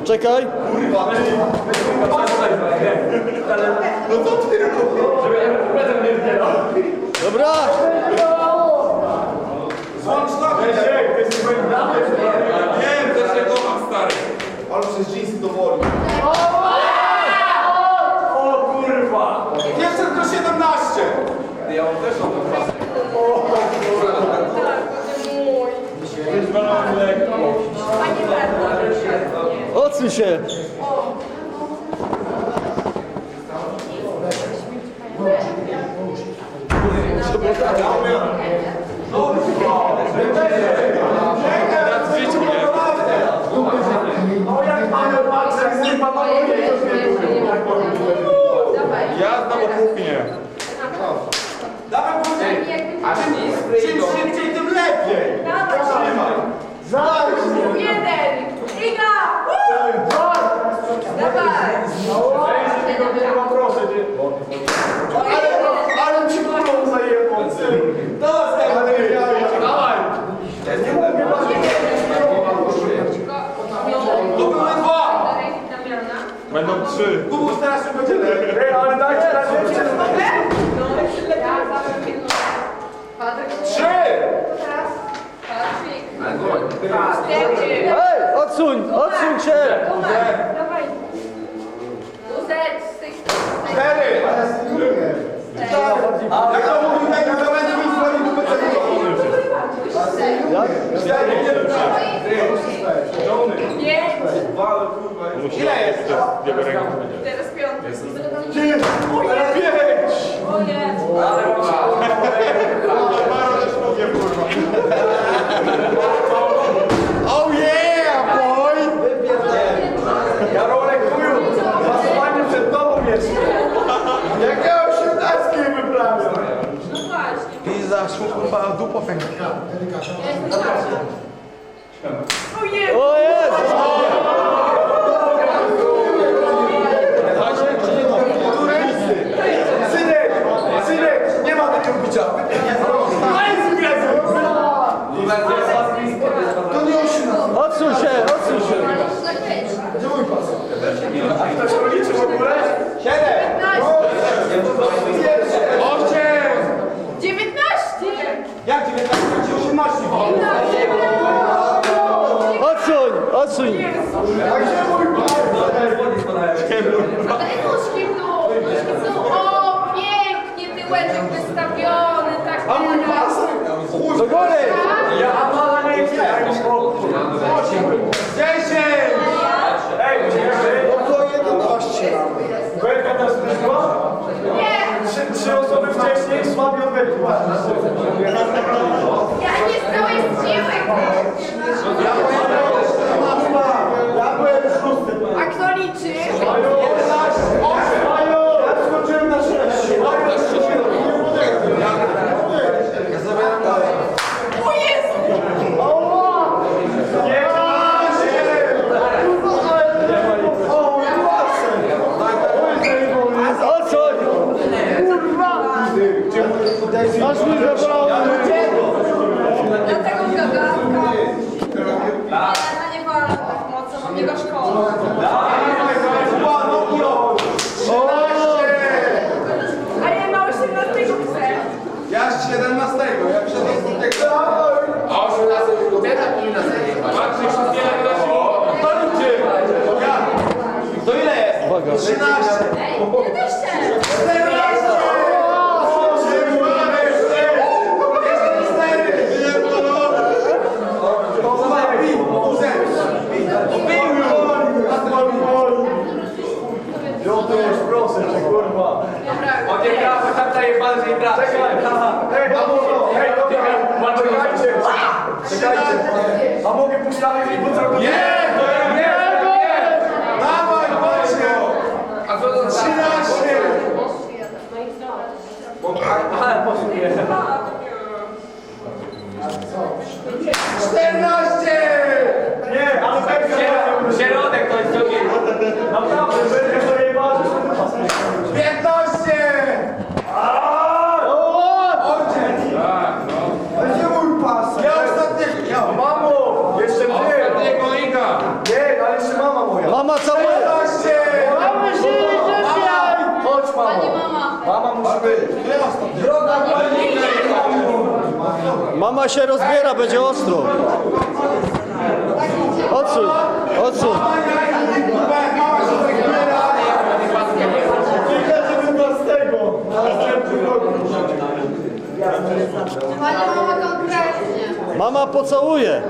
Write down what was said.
Poczekaj. Dobra. Wiem, też się kocham, stary. Ale przez dżinsy do woli. Jeszcze tylko 17. Ja mam też mam to Odsuń się. Raz w życiu, nie? Jazda po kuchnie. Dawaj później. Czym szybciej, tym lepiej. Jeden! Iga! Dawaj! Ale ci kurą zajebą. Dawaj. Dawaj. Nie mogę To były dwa. Będą trzy. Kubuś teraz już będzie lepiej. Ale dajcie raz jeszcze. Patryk, Trzy. teraz Patryk. Cztery. Ej, odsuń, odsuń się. Dawaj. Luzec, six, Cztery. Jak to mówił tak, to będzie mi swoim dupę Jak? Cztery. Pięć, Ile jest? Jego ręką. teraz piąty. Pięć. O Jezu. Oh yeah, boy! Jarolek chuju, pasowanie przed tobą jest. Jak ja osiemnastki wyprawiam. No właśnie. I za kurwa dupo pęka. Ja jestem Kasia. O Jezu. O jest. Synek, synek, nie ma takiego bicia. To nie osiemnastki. Odsuń się, odsuń się. Gdzie mój pas? Ktoś to liczy w ogóle? Siedem. Osiem. Dziewiętnaście. Jak dziewiętnaście? Jak osiemnaście? Odsuń, odsuń. A gdzie mój pas? Daj nóżki w dół. Nóżki w dół. Tak. A mój pas? Do góry. Ja mala nie wiem. Dziesięć! Ej, no to jedenaście. Belka też? Nie. Trzy, trzy osoby wcześniej słabiej od Belki. Ja nie z całej siły. Ja byłem szósty. A kto liczy? Ja skończyłem na sześć. O Jezu. Odsuń. Mi zabrało. Dlatego gadanka. Ja na nie walę tak mocno, mam jego szkołę. A ja na 18 chcę. Ja z 17, ja wszedłem z tego. A 18 teraz powinna sobie Patrzcie, wszystkiego na siłę. To liczy. Ja. To ile jest? Uwaga. 13. Ej, ja też chcę. Proszę cię, kurwa. Dobra, Nie gramy, tam daje pan, że gra. Czekaj, hej, a mogę, hej, dobra, czekajcie, czekajcie. A mogę postawić i potrzebować? Nie, nie, nie. Dawaj, chodźcie. A co to za... 13. Ale posłuchaj. 14. Nie, ale Belka Środek to jest drugi. Naprawdę, Belka to nie waży, że to pas. 15. Ojciec. Tak, no. A gdzie mój pas? Ja ostatniego. Ja, mamo, jeszcze ty. Ostatniego Iga. Nie, ale jeszcze mama moja. Mama Mama się rozbiera, będzie ostro. Odsuń, odsuń. Mama konkretnie. Mama pocałuje.